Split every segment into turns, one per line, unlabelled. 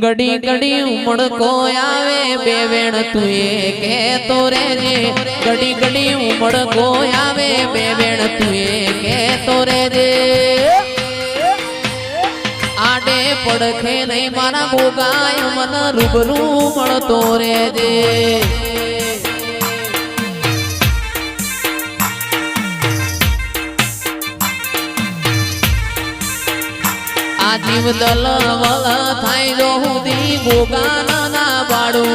ગડી ઘડી ઉમળકો આવે બે વેણ તું એ કે તો રે ગડી ઘડી ઉમળકો આવે બે વેણ તું એ કે તો રેજે આડે પડખે નહીં મારા ગોગાય, મન રૂબરૂ મળતો રેજે આ જીવ દલ વલ થાય જો હુદી ભોગાના ના પાડું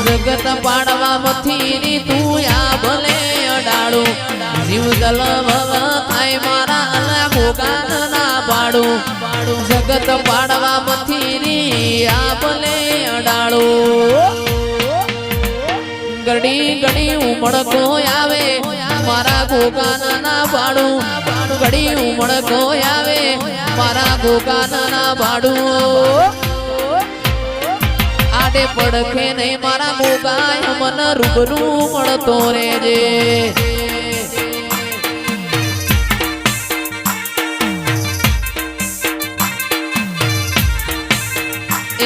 જગત પાડવા મથી ની તું આ ભલે અડાડું જીવ દલ વલ થાય મારા અલા ભોગાના ના પાડું જગત પાડવા મથી ની આ ભલે અડાડું ગડી ગડી ઉમળકો આવે મારા ભોગાના ના બાડું ઉમળ કોઈ આવે, મારા ગોગાન ના ભાડું. આડે પડખે નહીં, મારા ગોગાય મન રૂબરૂ મળતો રેજે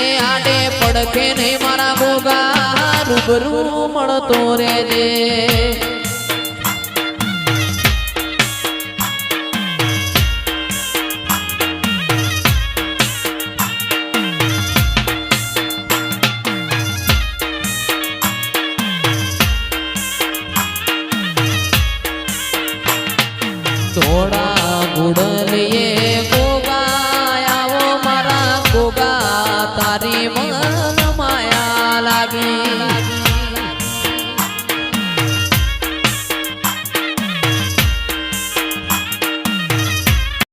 એ આડે પડખે નહીં, મારા ગોગા રૂબરૂ મળતો રેજે તારી મન માયા લાગી.